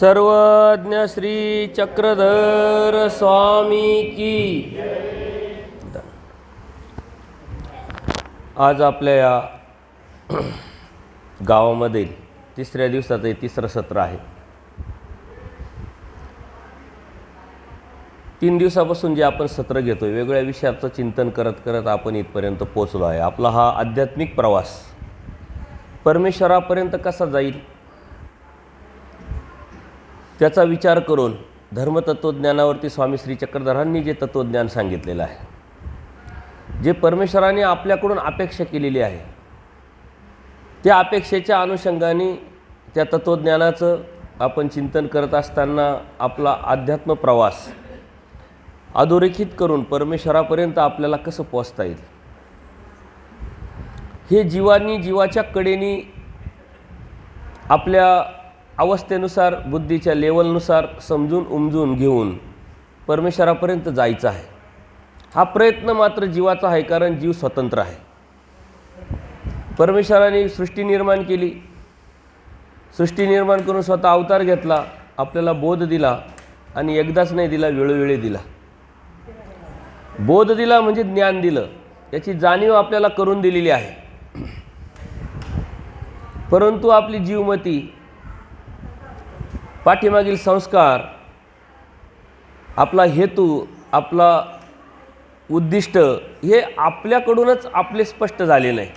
सर्वज्ञ श्री चक्रधर स्वामी की. आज आपल्या या गावामध्ये तिसऱ्या दिवसाचं तिसरं सत्र आहे. तीन दिवसापासून जे आपण सत्र घेतोय वेगवेगळ्या विषयाचं चिंतन करत करत आपण इथपर्यंत पोचलो आहे. आपला हा आध्यात्मिक प्रवास परमेश्वरापर्यंत कसा जाईल? त्याचा विचार करून धर्मतत्त्वज्ञानावरती स्वामी श्री चक्रधरांनी जे तत्त्वज्ञान सांगितलेलं आहे जे परमेश्वराने आपल्याकडून अपेक्षा केलेली आहे त्या अपेक्षेच्या अनुषंगाने त्या तत्त्वज्ञानाचं आपण चिंतन करत असताना आपला अध्यात्म प्रवास अधोरेखित करून परमेश्वरापर्यंत आपल्याला कसं पोचता येईल? हे जीवांनी जीवाच्या कडेनी आपल्या अवस्थेनुसार बुद्धीच्या लेवलनुसार समजून उमजून घेऊन परमेश्वरापर्यंत जायचं आहे. हा प्रयत्न मात्र जीवाचा आहे कारण जीव स्वतंत्र आहे. परमेश्वराने सृष्टी निर्माण केली. सृष्टी निर्माण करून स्वतः अवतार घेतला आपल्याला बोध दिला आणि एकदाच नाही दिला वेळोवेळी दिला. बोध दिला म्हणजे ज्ञान दिलं. याची जाणीव आपल्याला करून दिलेली आहे. परंतु आपली जीवमती पाठीमागील संस्कार आपला हेतू आपला उद्दिष्ट हे आपल्याकडूनच आपले स्पष्ट झाले नाही.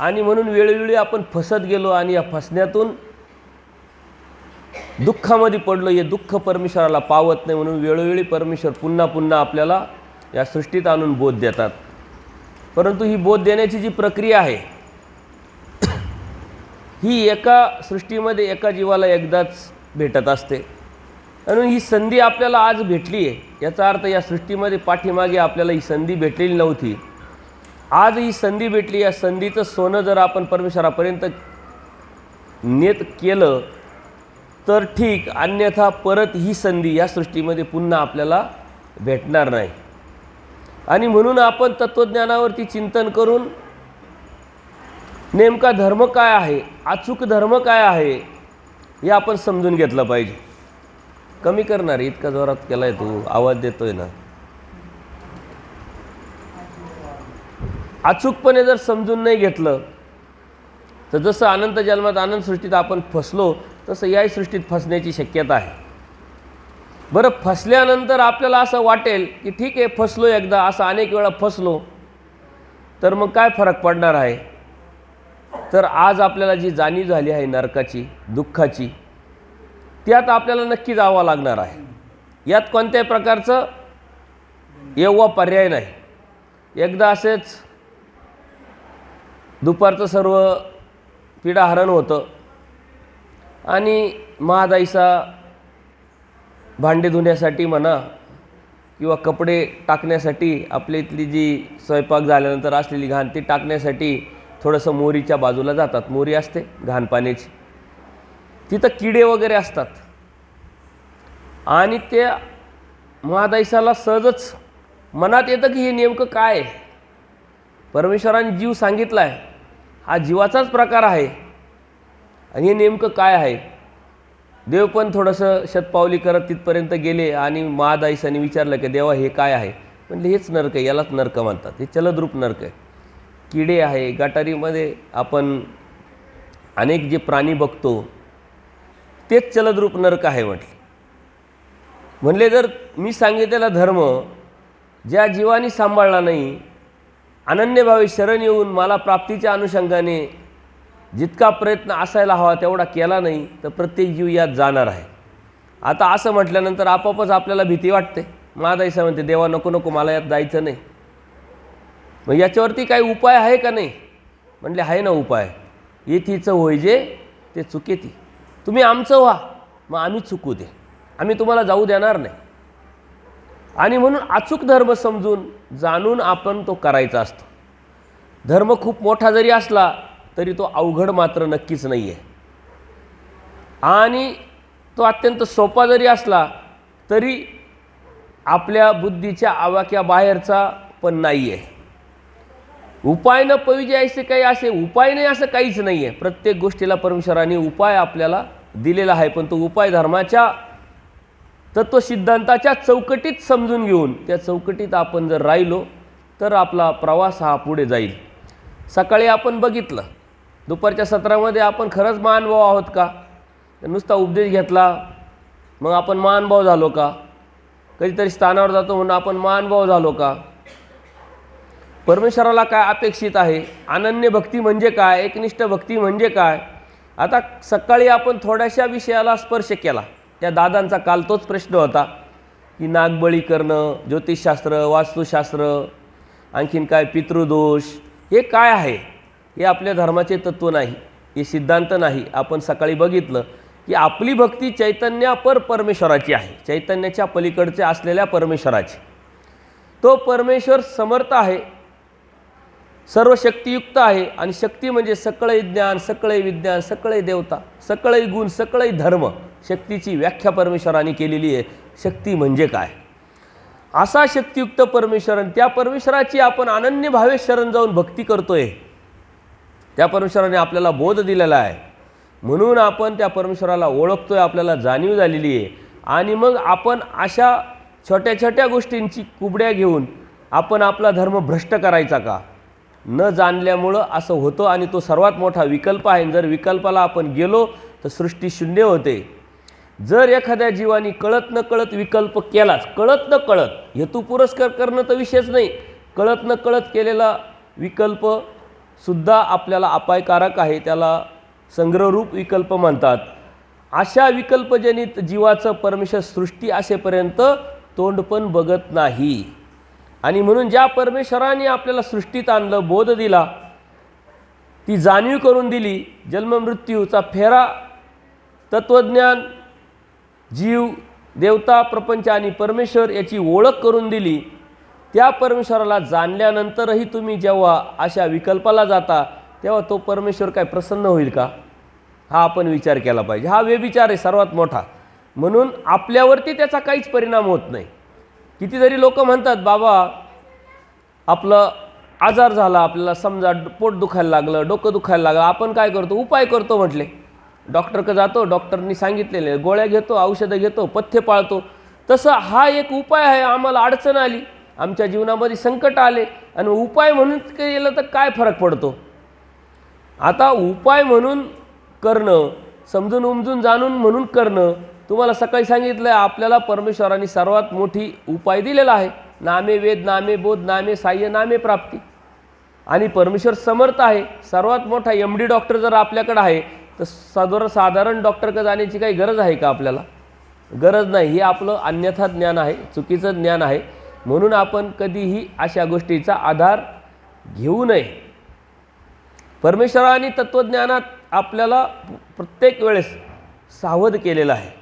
आणि म्हणून वेळोवेळी आपण फसत गेलो आणि या फसण्यातून दुःखामध्ये पडलो. हे दुःख परमेश्वराला पावत नाही म्हणून वेळोवेळी परमेश्वर पुन्हा पुन्हा आपल्याला या सृष्टीत आणून बोध देतात. परंतु ही बोध देण्याची जी प्रक्रिया आहे ही एका सृष्टीमध्ये एका जीवाला एकदाच भेटत असते. म्हणून ही संधी आपल्याला आज भेटली आहे. याचा अर्थ या सृष्टीमध्ये पाठीमागे आपल्याला ही संधी भेटलेली नव्हती. आज ही संधी भेटली. या संधीचं सोनं जर आपण परमेश्वरापर्यंत नेत केलं तर ठीक. अन्यथा परत ही संधी या सृष्टीमध्ये पुन्हा आपल्याला भेटणार नाही. आणि म्हणून आपण तत्त्वज्ञानावरती चिंतन करून नेमका धर्म काय आहे? अचूक धर्म काय आहे? हे आपण समजून घेतलं पाहिजे. कमी करणार इतका जोरात केलाय तू आवाज देतोय ना. अचूकपणे जर समजून नाही घेतलं तर जसं अनंत जन्मात आनंद सृष्टीत आपण फसलो तसं याही सृष्टीत फसण्याची शक्यता आहे. बरं फसल्यानंतर आपल्याला असं वाटेल की ठीक आहे फसलो एकदा असं अनेक वेळा फसलो तर मग काय फरक पडणार आहे? तर आज आपल्याला जी जाणीव झाली आहे नरकाची दुःखाची त्यात आपल्याला नक्की जावं लागणार आहे. यात कोणत्याही प्रकारचं येव्हा पर्याय नाही. एकदा असेच दुपारचं सर्व पिढाहरण होतं आणि महादाईसा भांडे धुण्यासाठी म्हणा किंवा कपडे टाकण्यासाठी आपल्या इथली जी स्वयंपाक झाल्यानंतर असलेली घाण ती टाकण्यासाठी थोडंसं मोरीच्या बाजूला जातात. मोरी असते घाण पाण्याची तिथं किडे वगैरे असतात. आणि त्या महादैसाला सहजच मनात येतं की हे नेमकं काय आहे? परमेश्वराने जीव सांगितला आहे हा जीवाचाच प्रकार आहे. आणि हे नेमकं काय आहे? देव पण थोडंसं शतपावली करत तिथपर्यंत गेले आणि महादाईसाने विचारलं की देवा हे काय आहे? म्हणले हेच नरक आहे यालाच नरक म्हणतात. हे चलद्रूप नरक आहे. किडे आहे गटारीमध्ये आपण अनेक जे प्राणी बघतो तेच चलद्रूप नरक आहे म्हटले. म्हणले जर मी सांगितलेला धर्म ज्या जीवानी सांभाळला नाही अनन्यभावी शरण येऊन मला प्राप्तीच्या अनुषंगाने जितका प्रयत्न असायला हवा तेवढा केला नाही तर प्रत्येक जीव यात जाणार आहे. आता असं म्हटल्यानंतर आपोआपच आपल्याला भीती वाटते. महादाईसा म्हणते देवा नको नको मला यात जायचं नाही. मग याच्यावरती काही उपाय आहे का नाही? म्हटले आहे ना उपाय. येथीचं होय जे ते चुकेती. तुम्ही आमचं व्हा मग आम्ही चुकू दे. आम्ही तुम्हाला जाऊ देणार नाही. आणि म्हणून अचूक धर्म समजून जाणून आपण तो करायचा असतो. धर्म खूप मोठा जरी असला तरी तो अवघड मात्र नक्कीच नाही आहे आणि तो अत्यंत सोपा जरी असला तरी आपल्या बुद्धीच्या आवाक्या बाहेरचा पण नाही आहे उपाय न पविजे असे काही असे उपाय नाही असं काहीच नाही आहे प्रत्येक गोष्टीला परमेश्वराने उपाय आपल्याला दिलेला आहे. पण तो उपाय धर्माच्या तत्वसिद्धांताच्या चौकटीत समजून घेऊन त्या चौकटीत आपण जर राहिलो तर आपला प्रवास हा पुढे जाईल. सकाळी आपण बघितलं दुपारच्या सत्रामध्ये आपण खरंच महानुभाव आहोत का? नुसता उपदेश घेतला मग आपण महानुभाव झालो का? कधीतरी स्थानावर जातो म्हणून आपण महानुभाव झालो का? परमेश्वराला काय अपेक्षित आहे? अनन्य भक्ती म्हणजे काय? एकनिष्ठ भक्ती म्हणजे काय? आता सकाळी आपण थोड्याशा विषयाला स्पर्श केला. त्या दादांचा काल तोच प्रश्न होता की नागबळी करणं ज्योतिषशास्त्र वास्तुशास्त्र आणखीन काय पितृदोष हे काय आहे? हे आपल्या धर्माचे तत्त्व नाही. हे सिद्धांत नाही. आपण सकाळी बघितलं की आपली भक्ती चैतन्यापर परमेश्वराची आहे. चैतन्याच्या पलीकडचे असलेल्या परमेश्वराची. तो परमेश्वर समर्थ आहे. सर्व शक्तियुक्त आहे आणि शक्ती म्हणजे सकळही ज्ञान सकळही विज्ञान सकळही देवता सकळही गुण सकळही धर्म शक्तीची व्याख्या परमेश्वराने केलेली आहे. शक्ती म्हणजे काय? असा शक्तियुक्त परमेश्वर त्या परमेश्वराची आपण अनन्य भावे शरण जाऊन भक्ती करतोय. त्या परमेश्वराने आपल्याला बोध दिलेला आहे. म्हणून आपण त्या परमेश्वराला ओळखतोय आपल्याला जाणीव झालेली आहे. आणि मग आपण अशा छोट्या छोट्या गोष्टींची कुबड्या घेऊन आपण आपला धर्म भ्रष्ट करायचा का? न जाणल्यामुळं असं होतं आणि तो सर्वात मोठा विकल्प आहे. जर विकल्पाला आपण गेलो तर सृष्टी शून्य होते. जर एखाद्या जीवानी कळत न कळत विकल्प केलाच कळत न कळत हेतू पुरस्कार करणं तर विषयच नाही. कळत न कळत केलेला विकल्प सुद्धा आपल्याला अपायकारक आहे. त्याला संग्रहरूप विकल्प म्हणतात. अशा विकल्पजनित जीवाचं परमेश्वर सृष्टी असेपर्यंत तोंड पण बघत नाही. आणि म्हणून ज्या परमेश्वराने आपल्याला सृष्टीत आणलं बोध दिला ती जाणीव करून दिली जन्ममृत्यूचा फेरा तत्त्वज्ञान जीव देवता प्रपंच आणि परमेश्वर याची ओळख करून दिली त्या परमेश्वराला जाणल्यानंतरही तुम्ही जेव्हा अशा विकल्पाला जाता तेव्हा तो परमेश्वर काय प्रसन्न होईल का? हा आपण विचार केला पाहिजे. हा व्यभिचार आहे सर्वात मोठा. म्हणून आपल्यावरती त्याचा काहीच परिणाम होत नाही. किती जरी लोक म्हणतात बाबा आपलं आजार झाला आपल्याला समजा पोट दुखायला लागलं डोकं दुखायला लागलं आपण काय करतो? उपाय करतो म्हटले. डॉक्टरकडे जातो डॉक्टरनी सांगितलेले गोळ्या घेतो औषधं घेतो पथ्य पाळतो. तसं हा एक उपाय आहे आम्हाला अडचण आली. आमच्या जीवनामध्ये संकट आले आणि उपाय म्हणून केलं तर काय फरक पडतो? आता उपाय म्हणून करणं समजून उमजून जाणून म्हणून करणं तुम्हाला सकाळी सांगितलं आहे आपल्याला परमेश्वराने सर्वात मोठी उपाय दिलेला आहे. नामे वेद नामे बोध नामे साह्य नामे प्राप्ती. आणि परमेश्वर समर्थ आहे. सर्वात मोठा एम डी डॉक्टर जर आपल्याकडं आहे तर सदर साधारण डॉक्टरकडे जाण्याची काही गरज आहे का आपल्याला? गरज नाही. हे आपलं अन्यथा ज्ञान आहे चुकीचं ज्ञान आहे. म्हणून आपण कधीही अशा गोष्टीचा आधार घेऊ नये. परमेश्वराने तत्त्वज्ञानात आपल्याला प्रत्येक वेळेस सावध केलेलं आहे.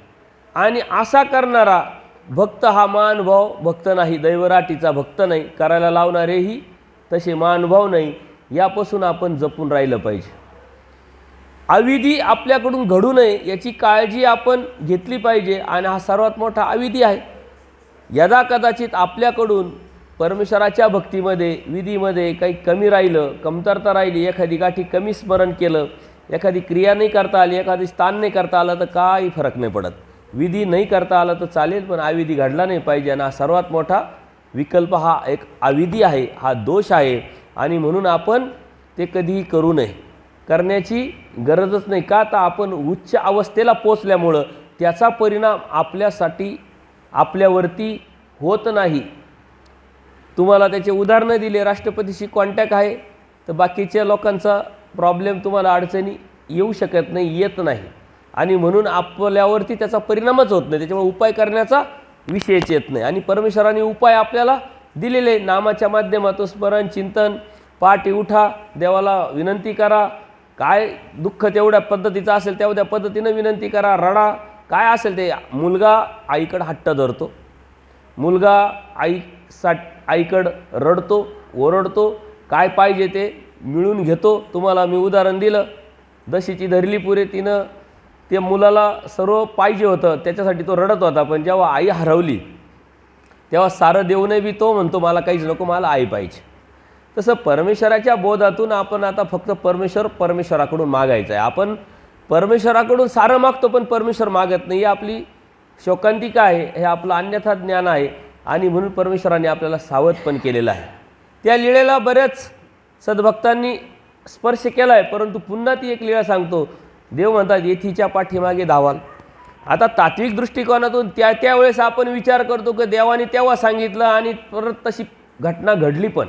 आणि असा करणारा भक्त हा महानुभाव भक्त नाही दैवराटीचा भक्त नाही करायला लावणारेही तसे महानुभाव नाही यापासून आपण जपून राहिलं पाहिजे. अविधी आपल्याकडून घडू नये याची काळजी आपण घेतली पाहिजे आणि हा सर्वात मोठा अविधी आहे. यदा कदाचित आपल्याकडून परमेश्वराच्या भक्तीमध्ये विधीमध्ये काही कमी राहिलं कमतरता राहिली एखादी गाठी कमी स्मरण केलं एखादी क्रिया नाही करता आली एखादी स्थान नाही करता आलं तर काही फरक नाही पडत. विधी नाही करता आला तर चालेल पण अविधी घडला नाही पाहिजे. आणि हा सर्वात मोठा विकल्प हा एक अविधी आहे हा दोष आहे. आणि म्हणून आपण ते कधीही करू नये. करण्याची गरजच नाही. का? तर आपण उच्च अवस्थेला पोचल्यामुळं त्याचा परिणाम आपल्यासाठी आपल्यावरती होत नाही. तुम्हाला त्याचे उदाहरणं दिले. राष्ट्रपतीशी कॉन्टॅक्ट आहे तर बाकीच्या लोकांचा प्रॉब्लेम तुम्हाला अडचणी येऊ शकत नाही येत नाही. आणि म्हणून आपल्यावरती त्याचा परिणामच होत नाही. त्याच्यामुळे उपाय करण्याचा विषयच येत नाही. आणि परमेश्वराने उपाय आपल्याला दिलेले नामाच्या माध्यमातून स्मरण चिंतन पाठी उठा देवाला विनंती करा. काय दुःख तेवढ्या पद्धतीचं असेल तेवढ्या पद्धतीनं विनंती करा. रडा. काय असेल ते मुलगा आईकडं हट्ट धरतो. मुलगा आई सा आईकडं रडतो ओरडतो. काय पाहिजे ते मिळून घेतो. तुम्हाला मी उदाहरण दिलं. दशीची धरली पुरे तिनं. ते मुलाला सर्व पाहिजे होतं त्याच्यासाठी तो रडत होता. पण जेव्हा आई हरवली तेव्हा सारं देऊनही बी तो म्हणतो मला काहीच नको मला आई पाहिजे. तसं परमेश्वराच्या बोधातून आपण आता फक्त परमेश्वर परमेश्वराकडून मागायचं आहे. आपण परमेश्वराकडून सारं मागतो पण परमेश्वर मागत नाही. ही आपली शोकांतिका आहे हे आपलं अन्यथा ज्ञान आहे आणि म्हणून परमेश्वराने आपल्याला सावध पण केलेलं आहे. त्या लिळेला बऱ्याच सद्भक्तांनी स्पर्श केला आहे परंतु पुन्हा ती एक लीळा सांगतो देव म्हणतात येथीच्या पाठीमागे धावाल. आता तात्विक दृष्टिकोनातून त्या त्यावेळेस आपण विचार करतो की देवाने तेव्हा सांगितलं आणि परत तशी घटना घडली पण.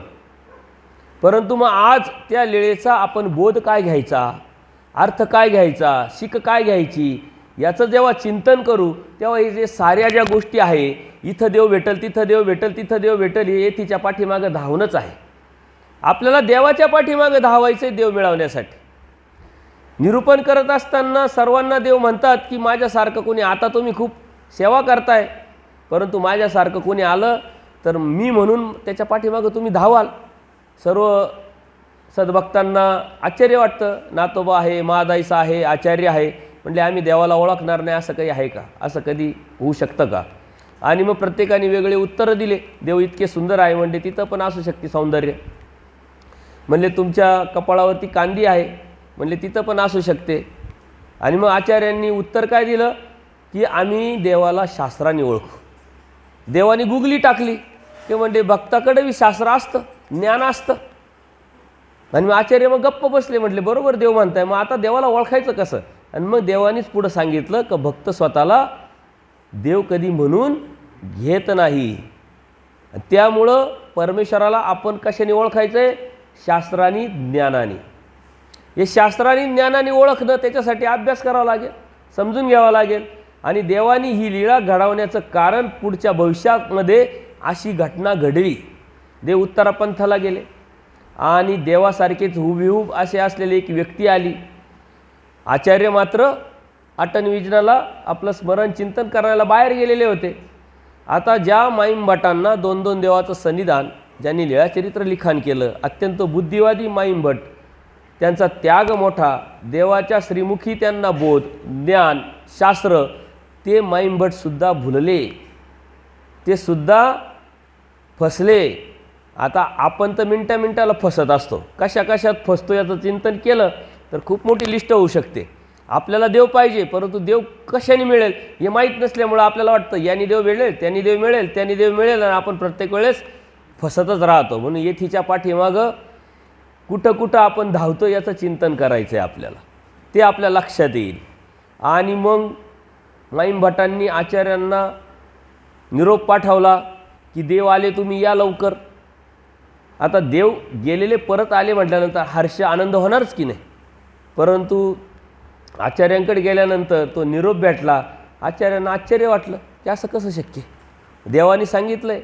परंतु मग आज त्या लिळेचा आपण बोध काय घ्यायचा? अर्थ काय घ्यायचा? शिक काय घ्यायची? याचं जेव्हा चिंतन करू तेव्हा हे जे साऱ्या ज्या गोष्टी आहे इथं देव भेटल तिथं देव भेटल तिथं देव भेटल हे तिच्या पाठीमागं धावणंच आहे. आपल्याला देवाच्या पाठीमागं धावायचं आहे देव मिळवण्यासाठी. निरूपण करत असताना सर्वांना देव म्हणतात की माझ्यासारखं कोणी आता तुम्ही खूप सेवा करताय. परंतु माझ्यासारखं कोणी आलं तर मी म्हणून त्याच्या पाठीमागं तुम्ही धावाल. सर्व सद्भक्तांना आश्चर्य वाटतं. नातोबा आहे महादाईसा आहे आचार्य आहे. म्हणजे आम्ही देवाला ओळखणार नाही असं काही आहे का? असं कधी होऊ शकतं का? आणि मग प्रत्येकाने वेगळे उत्तरं दिले. देव इतके सुंदर आहे. म्हणजे तिथं पण असू शकते सौंदर्य. म्हणले तुमच्या कपाळावरती कांदी आहे. म्हणले तिथं पण असू शकते. आणि मग आचार्यांनी उत्तर काय दिलं? की आम्ही देवाला शास्त्राने ओळखू. देवाने गुगली टाकली. ते म्हणजे भक्ताकडे बी शास्त्र असतं ज्ञान असतं. आणि मग आचार्य मग गप्प बसले म्हटले बरोबर देव म्हणताय मग आता देवाला ओळखायचं कसं? आणि मग देवानीच पुढं सांगितलं का भक्त स्वतःला देव कधी म्हणून घेत नाही. त्यामुळं परमेश्वराला आपण कशाने ओळखायचं आहे शास्त्राने ज्ञानाने. हे शास्त्राने ज्ञानाने ओळखणं त्याच्यासाठी अभ्यास करावा लागेल समजून घ्यावा लागेल. आणि देवानी ही लीळा घडवण्याचं कारण पुढच्या भविष्यामध्ये अशी घटना घडली. देव उत्तरापंथाला गेले. आणि देवासारखेच हुबेहूब असे असलेली एक व्यक्ती आली. आचार्य मात्र अटन विजनाला आपलं स्मरण चिंतन करायला बाहेर गेलेले होते. आता ज्या माईम भटांना दोन दोन देवाचं सन्निधान ज्यांनी लीळाचरित्र लिखाण केलं अत्यंत बुद्धिवादी माईम भट त्यांचा त्याग मोठा देवाच्या श्रीमुखी त्यांना बोध ज्ञान शास्त्र ते माईंभटसुद्धा भुलले. ते सुद्धा फसले. आता आपण तर मिनटा मिनटाला फसत असतो. कशा कशात फसतो याचं चिंतन केलं तर खूप मोठी लिस्ट होऊ शकते. आपल्याला देव पाहिजे परंतु देव कशाने मिळेल हे माहीत नसल्यामुळं आपल्याला वाटतं याने देव मिळेल त्यांनी देव मिळेल त्यांनी देव मिळेल आणि आपण प्रत्येक वेळेस फसतच राहतो. म्हणून येथीच्या पाठीमागं कुठं कुठं आपण धावतो याचं चिंतन करायचं आहे आपल्याला. ते आपल्या लक्षात येईल. आणि मग माईम भटांनी आचार्यांना निरोप पाठवला की देव आले तुम्ही या लवकर. आता देव गेलेले परत आले म्हटल्यानंतर हर्ष आनंद होणारच की नाही? परंतु आचार्यांकडे गेल्यानंतर तो निरोप भेटला. आचार्यांना आश्चर्य वाटलं की असं कसं शक्य? देवाने सांगितलं आहे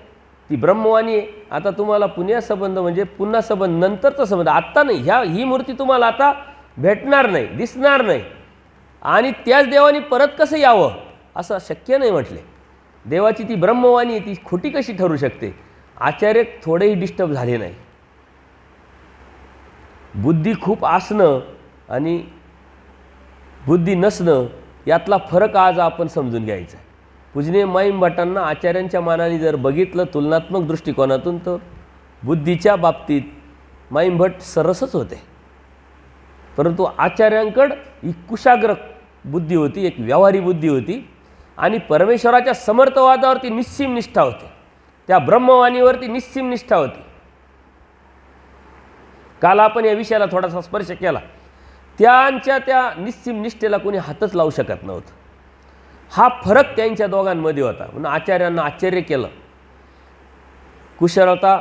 ती ब्रह्मवाणी आहे आता तुम्हाला पुण्या संबंध म्हणजे पुन्हा संबंध नंतरचा संबंध. आत्ता नाही ह्या ही मूर्ती तुम्हाला आता भेटणार नाही दिसणार नाही. आणि त्याच देवाने परत कसं यावं असं शक्य नाही म्हटले. देवाची ती ब्रह्मवाणी आहे ती खोटी कशी ठरू शकते? आचार्य थोडेही डिस्टर्ब झाले नाही. बुद्धी खूप असणं आणि बुद्धी नसणं यातला फरक आज आपण समजून घ्यायचा आहे पूजनीय माईम भटांना आचार्यांच्या मानाने जर बघितलं तुलनात्मक दृष्टिकोनातून तर बुद्धीच्या बाबतीत माईम भट सरसच होते. परंतु आचार्यांकडं ही कुशाग्र बुद्धी होती एक व्यवहारी बुद्धी होती आणि परमेश्वराच्या समर्थवादावरती निस्सीम निष्ठा होती. त्या ब्रह्मवाणीवरती निस्सीम निष्ठा होती. काल आपण या विषयाला थोडासा स्पर्श केला. त्यांच्या त्या निस्सीम निष्ठेला कोणी हातच लावू शकत नव्हतं. हा फरक त्यांच्या दोघांमध्ये होता. म्हणून आचार्यांना आश्चर्य केलं. कुशलता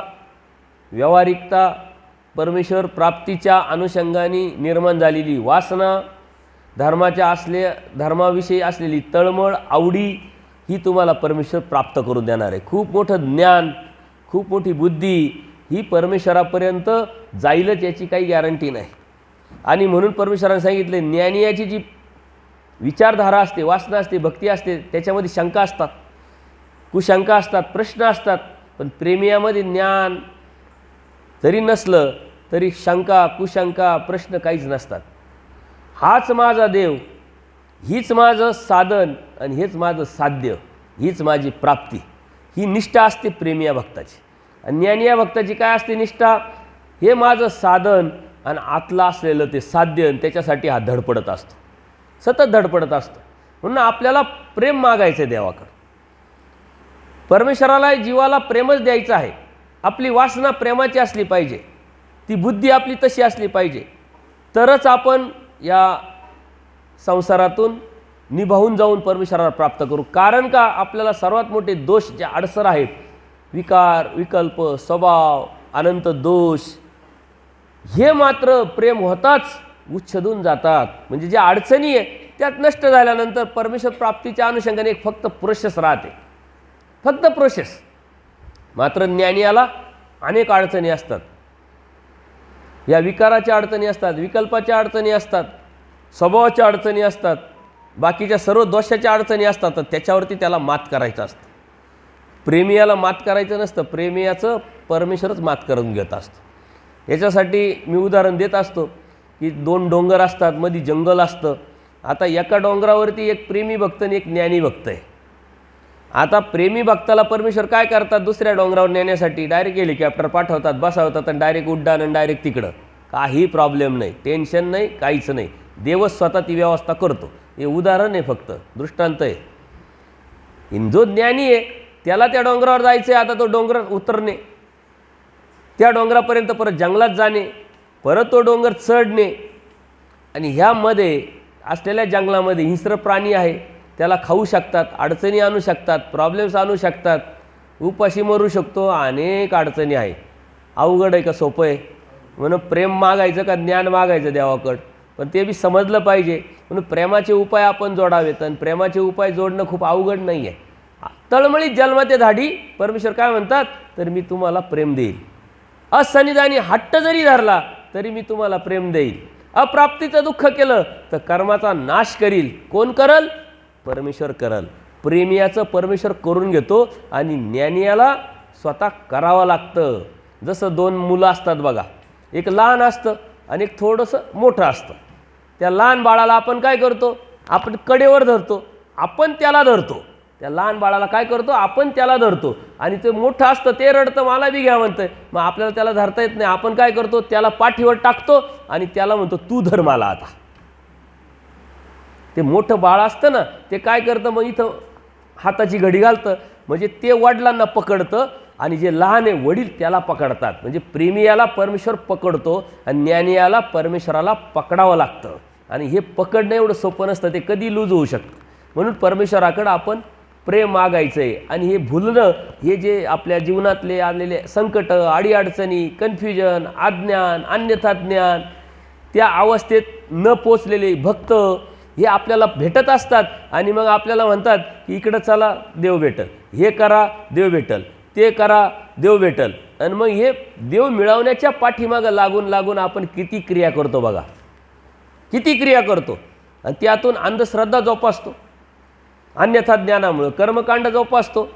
व्यावहारिकता परमेश्वर प्राप्तीच्या अनुषंगाने निर्माण झालेली वासना धर्माच्या असले धर्माविषयी असलेली तळमळ आवडी ही तुम्हाला परमेश्वर प्राप्त करून देणार आहे. खूप मोठं ज्ञान खूप मोठी बुद्धी ही परमेश्वरापर्यंत जाईलच याची काही गॅरंटी नाही. आणि म्हणून परमेश्वराने सांगितले ज्ञानी याची जी विचारधारा असते वासना असते भक्ती असते त्याच्यामध्ये शंका असतात. कुशंका असतात प्रश्न असतात पण प्रेमियामध्ये ज्ञान जरी नसलं तरी शंका कुशंका प्रश्न काहीच नसतात. हाच माझा देव हीच माझं साधन आणि हेच माझं साध्य हीच माझी प्राप्ती. ही निष्ठा असते प्रेमिया भक्ताची. आणि ज्ञानिया भक्ताची काय असते निष्ठा? हे माझं साधन आणि आतलं असलेलं ते साध्य आणि त्याच्यासाठी हा धडपडत असतो. सतत धडपडत असतो. म्हणून आपल्याला प्रेम मागायचं आहे देवाकडं. परमेश्वराला जीवाला प्रेमच द्यायचं आहे. आपली वासना प्रेमाची असली पाहिजे. ती बुद्धी आपली तशी असली पाहिजे. तरच आपण या संसारातून निभावून जाऊन परमेश्वराला प्राप्त करू. कारण का? आपल्याला सर्वात मोठे दोष जे अडसर आहेत विकार विकल्प स्वभाव अनंत दोष हे मात्र प्रेम होताच उच्छेदून जातात. म्हणजे ज्या अडचणी आहे त्यात नष्ट झाल्यानंतर परमेश्वर प्राप्तीच्या अनुषंगाने एक फक्त प्रोसेस राहते. फक्त प्रोसेस मात्र ज्ञानियाला अनेक अडचणी असतात. या विकाराच्या अडचणी असतात विकल्पाच्या अडचणी असतात स्वभावाच्या अडचणी असतात बाकीच्या सर्व दोषाच्या अडचणी असतात तर त्याच्यावरती त्याला मात करायचं असतं. प्रेमियाला मात करायचं नसतं प्रेमियाचं परमेश्वरच मात करून घेत असतो. याच्यासाठी मी उदाहरण देत असतो. की दोन डोंगर असतात मध्ये जंगल असतं. आता एका डोंगरावरती एक प्रेमी भक्त आणि एक ज्ञानी भक्त आहे. आता प्रेमी भक्ताला परमेश्वर काय करतात? दुसऱ्या डोंगरावर नेण्यासाठी डायरेक्ट हेलिकॉप्टर पाठवतात बसावतात आणि डायरेक्ट उड्डाण आणि डायरेक्ट तिकडं. काही प्रॉब्लेम नाही टेन्शन नाही काहीच नाही. देवच स्वतः ती व्यवस्था करतो. हे उदाहरण आहे फक्त दृष्टांत आहे. जो ज्ञानी आहे त्याला त्या डोंगरावर जायचं आहे आता तो डोंगर उतरणे. त्या डोंगरापर्यंत परत जंगलात जाणे. परत तो डोंगर चढणे. आणि ह्यामध्ये असलेल्या जंगलामध्ये हिंस्र प्राणी आहे त्याला खाऊ शकतात अडचणी आणू शकतात प्रॉब्लेम्स आणू शकतात. उपाशी मरू शकतो अनेक अडचणी आहे अवघड आहे का सोपं आहे? म्हणून प्रेम मागायचं का ज्ञान मागायचं देवाकड? पण ते बी समजलं पाहिजे. म्हणून प्रेमाचे उपाय आपण जोडावेत आणि प्रेमाचे उपाय जोडणं खूप अवघड नाही आहे तळमळीत जन्माते धाडी परमेश्वर काय म्हणतात? तर मी तुम्हाला प्रेम देईल. असनिदानी हट्ट जरी धरला तरी मी तुम्हाला प्रेम देईल. अप्राप्तीचं दुःख केलं तर कर्माचा नाश करील. कोण करल? परमेश्वर करल. प्रेमियाचं परमेश्वर करून घेतो आणि ज्ञानियाला स्वतः करावं लागतं. जसं दोन मुलं असतात बघा. एक लहान असतं आणि एक थोडंसं मोठं असतं. त्या लहान बाळाला आपण काय करतो? आपण कडेवर धरतो. आपण त्याला धरतो. त्या लहान बाळाला काय करतो? आपण त्याला धरतो. आणि ते मोठं असतं ते रडतं मला बी घ्या म्हणतं मग आपल्याला त्याला धरता येत नाही. आपण काय करतो? त्याला पाठीवर टाकतो आणि त्याला म्हणतो तू धर मला आता. ते मोठं बाळ असतं ना ते काय करतं? मग इथं हाताची घडी घालतं. म्हणजे ते वडिलांना पकडतं आणि जे लहान आहे वडील त्याला पकडतात. म्हणजे प्रेमियाला परमेश्वर पकडतो आणि ज्ञानियाला परमेश्वराला पकडावं लागतं. आणि हे पकडणं एवढं सोपं नसतं ते कधी लूज होऊ शकतं. म्हणून परमेश्वराकडं आपण प्रेम मागायचं आहे आणि हे भुलणं हे जे आपल्या जीवनातले आलेले संकट अडीअडचणी कन्फ्युजन अज्ञान अन्यथा ज्ञान त्या अवस्थेत न पोचलेले भक्त हे आपल्याला भेटत असतात. आणि मग आपल्याला म्हणतात की इकडं चला देव भेटल. हे करा देव भेटल. ते करा देव भेटल. आणि मग हे देव मिळवण्याच्या पाठीमागं लागून लागून आपण किती क्रिया करतो बघा. किती क्रिया करतो. आणि त्यातून अंधश्रद्धा जोपासतो. अन्यथा ज्ञानामुळं कर्मकांड जोपासतो.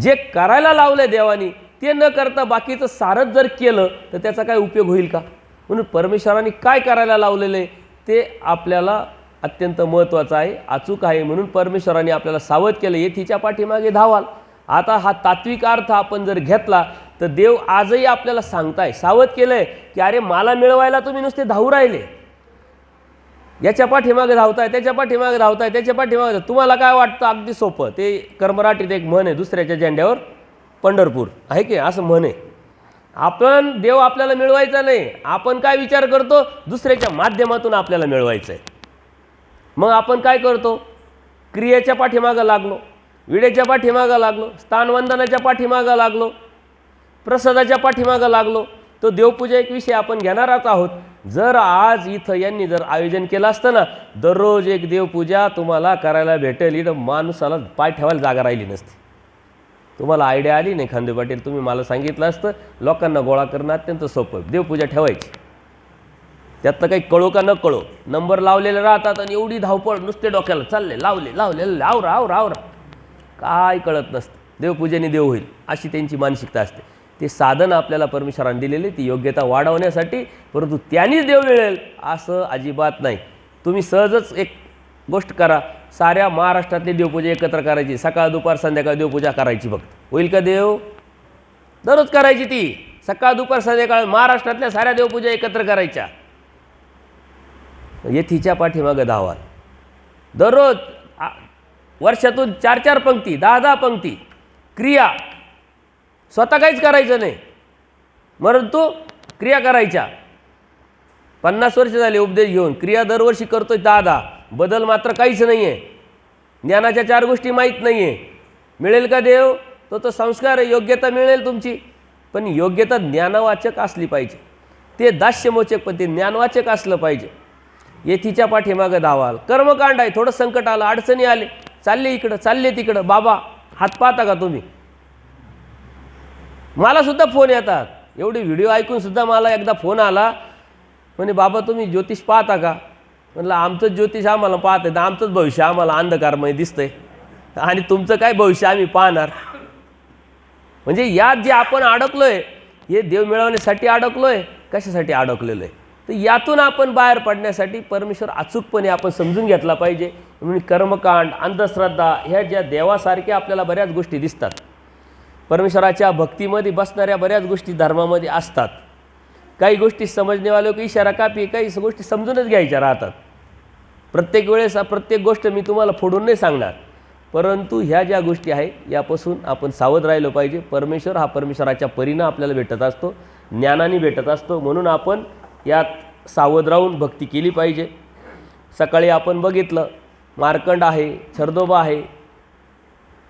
जे करायला लावलं देवानी ते न करता बाकीचं सारच जर केलं तर त्याचा काय उपयोग होईल का? म्हणून परमेश्वराने काय करायला लावलेलं आहे ते आपल्याला अत्यंत महत्त्वाचं आहे अचूक आहे म्हणून परमेश्वराने आपल्याला सावध केलं येथीच्या पाठीमागे धावाल. आता हा तात्विक अर्थ आपण जर घेतला तर देव आजही आपल्याला सांगताय सावध केलं आहे की अरे मला मिळवायला तुम्ही नुसते धावू राहिले. याच्या पाठीमागे धावताय त्याच्या पाठीमागे धावताय त्याच्या पाठीमागे तुम्हाला काय वाटतं? अगदी सोपं. ते कर्मराटीत एक म्हण आहे दुसऱ्याच्या झेंड्यावर पंढरपूर. आहे की असं म्हण आहे. आपण देव आपल्याला मिळवायचा नाही. आपण काय विचार करतो? दुसऱ्याच्या माध्यमातून आपल्याला मिळवायचं आहे मग आपण काय करतो? क्रियेच्या पाठीमागं लागलो विडेच्या पाठीमागं लागलो स्थानवंदनाच्या पाठीमागं लागलो प्रसादाच्या पाठीमागं लागलो. तो देवपूजा एक विषय आपण घेणारच आहोत. जर आज इथं यांनी जर आयोजन केलं असतं ना दररोज एक देवपूजा तुम्हाला करायला भेटेल. इथं माणसाला पाय ठेवायला जागा राहिली नसती. तुम्हाला आयडिया आली नाही खांदे पाटील तुम्ही मला सांगितलं असतं लोकांना गोळा करणं अत्यंत सोपं. देवपूजा ठेवायची. त्यातलं काही कळो का न कळो? नंबर लावलेले राहतात आणि एवढी धावपळ नुसते डोक्याला चालले लावले लावले लावरा आवरा आवरा. काय कळत नसतं. देवपूजेने देव होईल अशी त्यांची मानसिकता असते. ते साधन आपल्याला परमेश्वराने दिलेले ती योग्यता वाढवण्यासाठी परंतु त्यांनीच देव मिळेल असं अजिबात नाही. तुम्ही सहजच एक गोष्ट करा साऱ्या महाराष्ट्रातली देवपूजा एकत्र करायची सकाळ दुपार संध्याकाळ देवपूजा करायची फक्त. होईल का देव? दररोज करायची ती. सकाळ दुपार संध्याकाळ महाराष्ट्रातल्या साऱ्या देवपूजा एकत्र करायच्या. येथीच्या पाठीमागं धावाल. दररोज वर्षातून चार चार पंक्ती दहा दहा पंक्ती क्रिया. स्वतः काहीच करायचं नाही. परंतु क्रिया करायच्या. पन्नास वर्ष झाले उपदेश घेऊन. क्रिया दरवर्षी करतोय दहा दहा बदल मात्र काहीच नाही आहे ज्ञानाच्या चार गोष्टी माहीत नाही आहे मिळेल का देव? तो तो संस्कार आहे. योग्यता मिळेल तुमची. पण योग्यता ज्ञानवाचक असली पाहिजे. ते दास्यमोचक पण ते ज्ञानवाचक असलं पाहिजे. येथीच्या पाठीमागं धावाल. कर्मकांड आहे. थोडं संकट आलं. अडचणी आले. चालले इकडं. चालले तिकडं. बाबा हात पाहता का तुम्ही? मला सुद्धा फोन येतात. एवढे व्हिडिओ ऐकून सुद्धा मला एकदा फोन आला. म्हणे बाबा तुम्ही ज्योतिष पाहता का? म्हटलं आमचं ज्योतिष आम्हाला पाहत आहे आमचंच भविष्य आम्हाला अंधकारमय दिसतंय. आणि तुमचं काय भविष्य आम्ही पाहणार? म्हणजे यात जे आपण अडकलोय हे देव मिळवण्यासाठी अडकलोय कशासाठी अडकलेलो आहे तर यातून आपण बाहेर पडण्यासाठी परमेश्वर अचूकपणे आपण समजून घेतला पाहिजे. म्हणून कर्मकांड अंधश्रद्धा ह्या ज्या देवासारख्या आपल्याला बऱ्याच गोष्टी दिसतात. परमेश्वराच्या भक्तीमध्ये बसणाऱ्या बऱ्याच गोष्टी धर्मामध्ये असतात. काही गोष्टी समजणेवाले की इशारा कापी काही गोष्टी समजूनच घ्यायच्या राहतात. प्रत्येक वेळेस प्रत्येक गोष्ट मी तुम्हाला फोडून नाही सांगणार. परंतु ह्या ज्या गोष्टी आहे यापासून आपण सावध राहिलो पाहिजे. परमेश्वर हा परमेश्वराच्या परीनं आपल्याला भेटत असतो ज्ञानाने भेटत असतो. म्हणून आपण यात सावध राहून भक्ती केली पाहिजे. सकाळी आपण बघितलं मार्कंड आहे छरदोबा आहे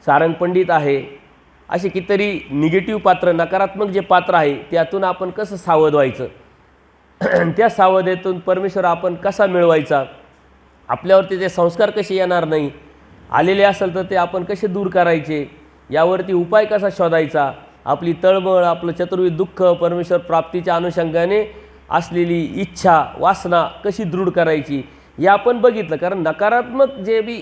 सारंग पंडित आहे असे कितीतरी निगेटिव्ह पात्र नकारात्मक जे पात्र आहे त्यातून आपण कसं सावध व्हायचं त्या सावधेतून परमेश्वर आपण कसा मिळवायचा? आपल्यावरती ते संस्कार कसे येणार नाही? आलेले असेल तर ते आपण कसे दूर करायचे? यावरती उपाय कसा शोधायचा? आपली तळमळ आपलं चतुर्विध दुःख परमेश्वर प्राप्तीच्या अनुषंगाने असलेली इच्छा वासना कशी दृढ करायची? हे आपण बघितलं कारण नकारात्मक जे बी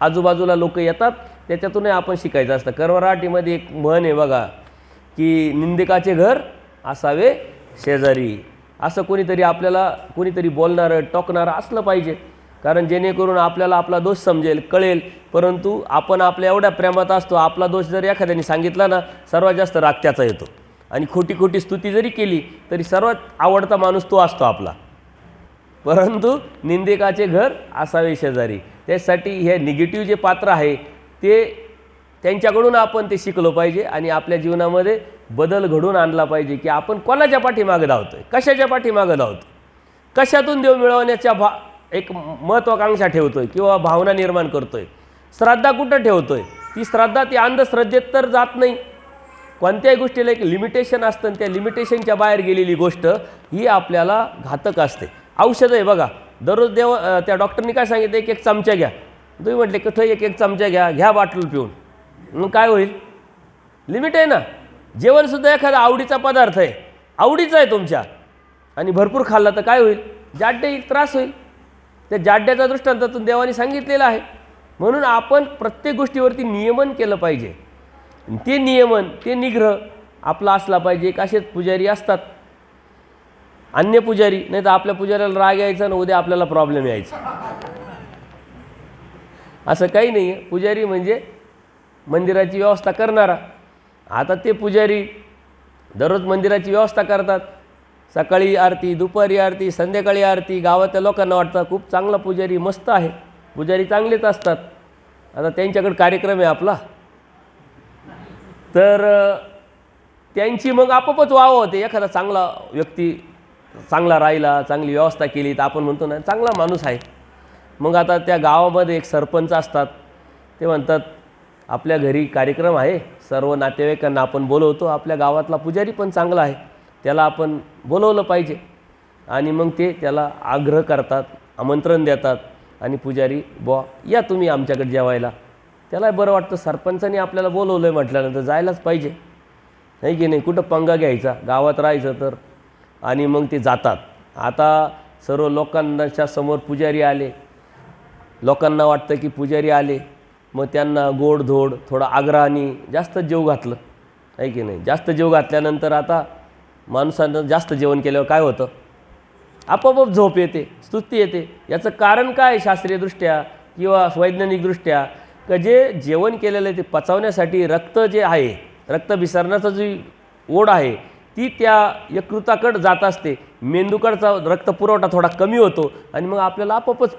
आजूबाजूला लोक येतात त्याच्यातूनही आपण शिकायचं असतं. करवराटीमध्ये एक म्हण आहे बघा की निंदकाचे घर असावे शेजारी. असं कोणीतरी आपल्याला कोणीतरी बोलणारं टोकणारं असलं पाहिजे. कारण जेणेकरून आपल्याला आपला दोष समजेल कळेल. परंतु आपण आपल्या एवढ्या प्रेमात असतो आपला दोष जर एखाद्याने सांगितला ना सर्वात जास्त राग त्याचा येतो. आणि खोटी खोटी स्तुती जरी केली तरी सर्वात आवडता माणूस तो असतो आपला. परंतु निंदिकाचे घर असावे शेजारी. त्यासाठी हे निगेटिव्ह जे पात्र आहे ते त्यांच्याकडून आपण ते शिकलो पाहिजे आणि आपल्या जीवनामध्ये बदल घडवून आणला पाहिजे की आपण कोणाच्या पाठीमागं धावतोय? कशाच्या पाठीमागं धावतो कशातून देव मिळवण्याच्या भा एक महत्त्वाकांक्षा ठेवतो आहे किंवा भावना निर्माण करतो आहे श्रद्धा कुठं ठेवतो आहे ती श्रद्धा ती अंधश्रद्धेत तर जात नाही. कोणत्याही गोष्टीला एक लिमिटेशन असतं आणि त्या लिमिटेशनच्या बाहेर गेलेली गोष्ट ही आपल्याला घातक असते. औषध आहे बघा. दररोज देव त्या डॉक्टरनी काय सांगितलं? एक एक चमचा घ्या. तुम्ही म्हटले कुठं एक एक चमचा घ्या घ्या बाटल पिऊन. मग काय होईल? लिमिट आहे ना. जेवणसुद्धा एखादा आवडीचा पदार्थ आहे. आवडीचा आहे तुमच्या. आणि भरपूर खाल्ला तर काय होईल? जाड्डे येईल त्रास होईल. त्या जाड्ड्याचा दृष्टांतातून देवाने सांगितलेलं आहे. म्हणून आपण प्रत्येक गोष्टीवरती नियमन केलं पाहिजे. ते नियमन ते निग्रह आपला असला पाहिजे. एक असेच पुजारी असतात. अन्य पुजारी नाही तर आपल्या पुजाऱ्याला राग यायचा आणि उद्या आपल्याला प्रॉब्लेम यायचा. असं काही नाही. आहे पुजारी म्हणजे मंदिराची व्यवस्था करणारा. आता ते पुजारी दररोज मंदिराची व्यवस्था करतात. सकाळी आरती दुपारी आरती संध्याकाळी आरती गावातल्या लोकांना वाटतं खूप चांगला पुजारी मस्त आहे. पुजारी चांगलेच असतात. आता त्यांच्याकडे कार्यक्रम आहे आपला. तर त्यांची मग आपोआपच वाव होते. एखादा चांगला व्यक्ती चांगला राहिला चांगली व्यवस्था केली तर आपण म्हणतो ना चांगला माणूस आहे. मग आता त्या गावामध्ये एक सरपंच असतात. ते म्हणतात आपल्या घरी कार्यक्रम आहे. सर्व नातेवाईकांना आपण बोलवतो. आपल्या गावातला पुजारी पण चांगला आहे. त्याला आपण बोलवलं पाहिजे. आणि मग ते त्याला आग्रह करतात आमंत्रण देतात आणि पुजारी बुवा या तुम्ही आमच्याकडे जेवायला. त्याला बरं वाटतं. सरपंचाने आपल्याला बोलवलं आहे म्हटल्यानंतर जायलाच पाहिजे. नाही की नाही? कुठं पंगा घ्यायचा? गावात राहायचं तर. आणि मग ते जातात. आता सर्व लोकांच्या समोर पुजारी आले. लोकांना वाटतं की पुजारी आले मग त्यांना गोडधोड थोडा आग्रहाने जास्त जेव घातलं. आहे की नाही? जास्त जेव घातल्यानंतर आता माणसानं जास्त जेवण केल्यावर काय होतं? आपोआप झोप येते स्तुती येते. याचं कारण काय शास्त्रीयदृष्ट्या किंवा वैज्ञानिकदृष्ट्या? का जे जेवण केलेलं आहे ते पचवण्यासाठी रक्त जे आहे रक्त विसरण्याचा जी ओढ आहे ती त्या यकृताकडं जात असते. मेंदूकडचा रक्तपुरवठा थोडा कमी होतो आणि मग आपल्याला आपोआपच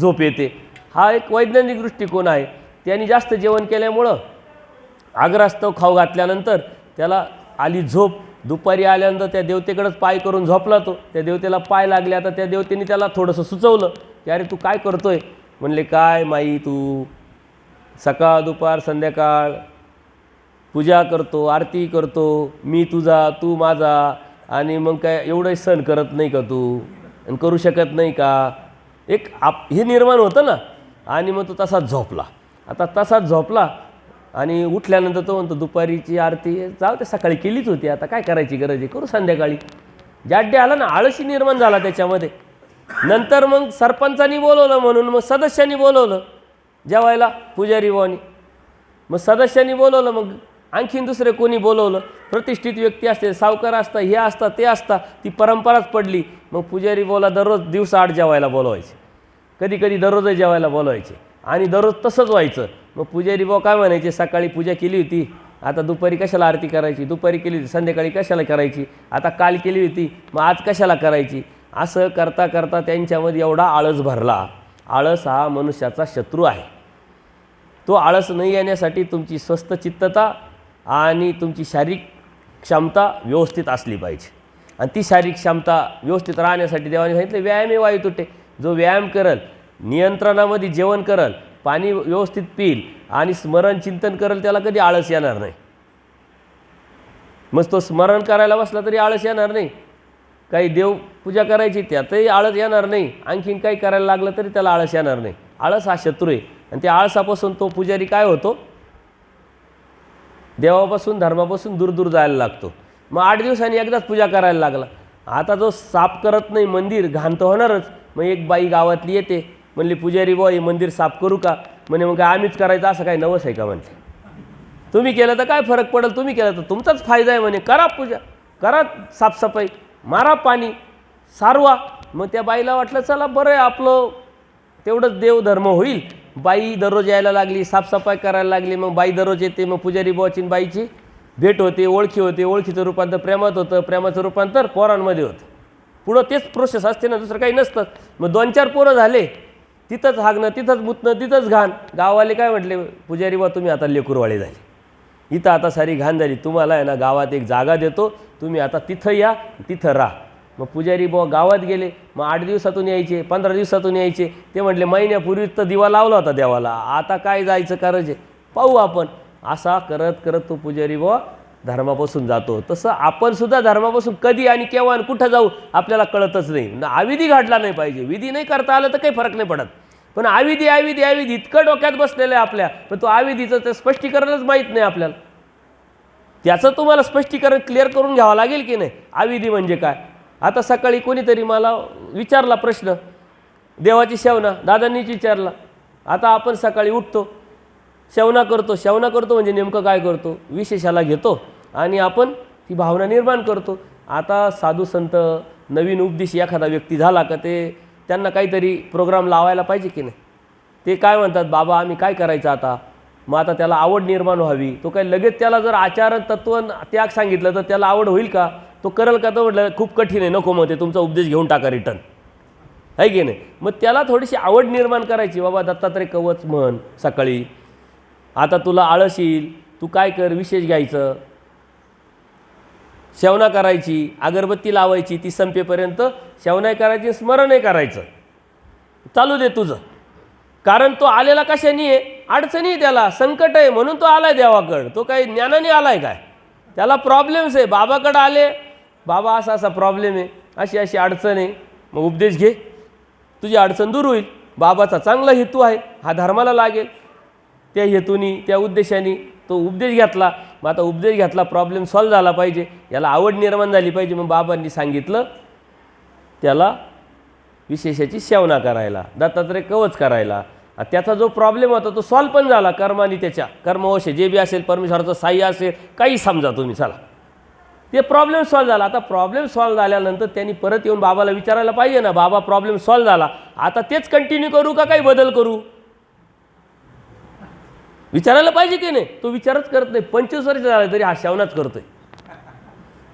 झोप येते. हा एक वैज्ञानिक दृष्टिकोन आहे. त्यांनी जास्त जेवण केल्यामुळं आग्रास्तव खाऊ घातल्यानंतर त्याला आली झोप. दुपारी आल्यानंतर त्या देवतेकडंच पाय करून झोपला तो. त्या देवतेला पाय लागले. आता त्या देवतेने त्याला थोडंसं सुचवलं की अरे तू काय करतो आहे म्हणले काय माई तू? सकाळ दुपार संध्याकाळ पूजा करतो आरती करतो. मी तुझा तू माझा. आणि मग काय एवढंही सण करत नाही का तू? आणि करू शकत नाही का? एक आप हे निर्माण होतं ना. आणि मग तो तसाच झोपला. आता तसाच झोपला आणि उठल्यानंतर तो म्हणतो दुपारीची आरती जाऊ ते सकाळी केलीच होती आता काय करायची गरज आहे? करू संध्याकाळी. जाड्डे आला ना आळशी निर्माण झाला त्याच्यामध्ये. नंतर मग सरपंचानी बोलवलं म्हणून मग सदस्यांनी बोलवलं जेवायला पुजारी बुवानी मग सदस्यांनी बोलवलं मग आणखीन दुसरे कोणी बोलवलं? प्रतिष्ठित व्यक्ती असते सावकार असता हे असता ते असता ती परंपराच पडली. मग पुजारी बोला दररोज दिवस आठ जेवायला बोलवायचे. कधी कधी दररोजच जेवायला बोलवायचे. आणि दररोज तसंच व्हायचं. मग पुजारी बुवा काय म्हणायचे? सकाळी पूजा केली होती. आता दुपारी कशाला आरती करायची? दुपारी केली होती. संध्याकाळी कशाला करायची? आता काल केली होती. मग आज कशाला करायची? असं करता करता त्यांच्यामध्ये एवढा आळस भरला. आळस हा मनुष्याचा शत्रू आहे. तो आळस न येण्यासाठी तुमची स्वस्त चित्तता आणि तुमची शारीरिक क्षमता व्यवस्थित असली पाहिजे. आणि ती शारीरिक क्षमता व्यवस्थित राहण्यासाठी देवाने सांगितलं व्यायामे वायू तुटे जो व्यायाम करल नियंत्रणामध्ये जेवण करल पाणी व्यवस्थित पिईल आणि स्मरण चिंतन करल त्याला कधी आळस येणार नाही. मग तो स्मरण करायला बसला तरी आळस येणार नाही. काही देवपूजा करायची त्यातही आळस येणार नाही. आणखीन काही करायला लागलं तरी त्याला आळस येणार नाही. आळस हा शत्रू आहे. आणि त्या आळसापासून तो पुजारी काय होतो? देवापासून धर्मापासून दूर दूर जायला लागतो. मग आठ दिवसांनी एकदाच पूजा करायला लागला. आता जो साफ करत नाही मंदिर घाण तर होणारच. मग एक बाई गावातली येते म्हणली पुजारी बुवा हे मंदिर साफ करू का? म्हणे मग काय आम्हीच करायचं असं काही नवस आहे का? म्हणते. तुम्ही केलं तर काय फरक पडेल? तुम्ही केलं तर तुमचाच फायदा आहे म्हणे. करा पूजा करा साफसफाई मारा पाणी सारवा. मग त्या बाईला वाटलं चला बरं आहे आपलं तेवढंच देवधर्म होईल. बाई दररोज यायला लागली साफसफाई करायला लागली मग बाई दररोज येते मग पुजारी बुवाची आणि बाईची भेट होते ओळखी होते ओळखीचं रूपांतर प्रेमात होतं प्रेमाचं रूपांतर पोरांमध्ये होतं. पुढं तेच प्रोसेस असते ना दुसरं काही नसतं. मग दोन चार पोरं झाले तिथंच हागणं तिथंच मुतणं तिथंच घाण. गाववाले काय म्हटले पुजारी बा तुम्ही आता लेकूरवाळे झाले. इथं आता सारी घाण झाली. तुम्हाला आहे ना गावात एक जागा देतो. तुम्ही आता तिथं या तिथं राहा. मग पुजारी बुवा गावात गेले. मग आठ दिवसातून यायचे पंधरा दिवसातून यायचे. ते म्हटले महिन्यापूर्वी तर दिवा लावला होता देवाला. आता काय जायचं करायचे? पाहू आपण. असा करत करत तो पुजारी बुवा धर्मापासून जातो. तसं आपण सुद्धा धर्मापासून कधी आणि केव्हा आणि कुठं जाऊ आपल्याला कळतच नाही. आविधी घातला नाही पाहिजे. विधी नाही करता आलं तर काही फरक नाही पडत. पण आविधी आविधी आविधी इतकं डोक्यात बसलेलं आहे आपल्या. पण तो आविधीचं ते स्पष्टीकरणच माहीत नाही आपल्याला. त्याचं तुम्हाला स्पष्टीकरण क्लिअर करून घ्यावं लागेल की नाही? आविधी म्हणजे काय? आता सकाळी कोणीतरी मला विचारला प्रश्न. देवाची शेवना दादांनीच विचारला. आता आपण सकाळी उठतो. शेवना करतो. शेवना करतो म्हणजे नेमकं काय करतो? विशेषाला घेतो. आणि आपण ती भावना निर्माण करतो. आता साधू संत नवीन उपदेश एखादा व्यक्ती झाला का ते त्यांना काहीतरी प्रोग्राम लावायला पाहिजे की नाही? ते काय म्हणतात बाबा आम्ही काय करायचं आता? मग आता त्याला आवड निर्माण व्हावी. तो काय लगेच त्याला जर आचार तत्व त्याग सांगितलं तर त्याला आवड होईल का? तो करल का? तर म्हटलं खूप कठीण आहे नको मग ते तुमचा उपदेश घेऊन टाका रिटर्न आहे की नाही? मग त्याला थोडीशी आवड निर्माण करायची. बाबा दत्तात्रय कवच म्हण सकाळी. आता तुला आळस येईल. तू काय कर? विशेष घ्यायचं. शेवना करायची अगरबत्ती लावायची ती संपेपर्यंत शेवनाही करायची स्मरणही करायचं. चालू दे तुझं. कारण तो आलेला कशाने आहे? अडचणी आहे त्याला. संकट आहे म्हणून तो आलाय देवाकडं. तो काही ज्ञानाने आला आहे काय? त्याला प्रॉब्लेम्स आहे. बाबाकडं आले. बाबा असा असा प्रॉब्लेम आहे. अशी अशी अडचण आहे. मग उपदेश घे. तुझी अडचण दूर होईल. बाबाचा चांगला हेतू आहे. हा धर्माला लागेल. त्या हेतूनी त्या उद्देशाने तो उपदेश घेतला. मग आता उपदेश घेतला प्रॉब्लेम सॉल्व झाला पाहिजे. याला आवड निर्माण झाली पाहिजे मग बाबांनी सांगितलं. त्याला विशेषाची सेवना करायला दत्तात्रय कवच करायला. त्याचा जो प्रॉब्लेम होता तो सॉल्व पण झाला कर्माने त्याच्या. कर्मवश जे बी असेल परमेश्वराचं साह्य असेल काही समजा तुम्ही चला. ते प्रॉब्लेम सॉल्व झाला. आता प्रॉब्लेम सॉल्व झाल्यानंतर त्यांनी परत येऊन बाबाला विचारायला पाहिजे ना बाबा प्रॉब्लेम सॉल्व झाला. आता तेच कंटिन्यू करू का काही बदल करू? विचारायला पाहिजे की नाही? तो विचारच करत नाही. पंचवीस वर्ष झालं तरी हा शेवनाच करतोय.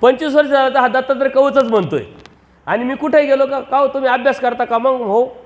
पंचवीस वर्ष झालं तर हा दत्तात्रय कवचच म्हणतोय. आणि मी कुठे गेलो का का हो तुम्ही अभ्यास करता का मग? हो.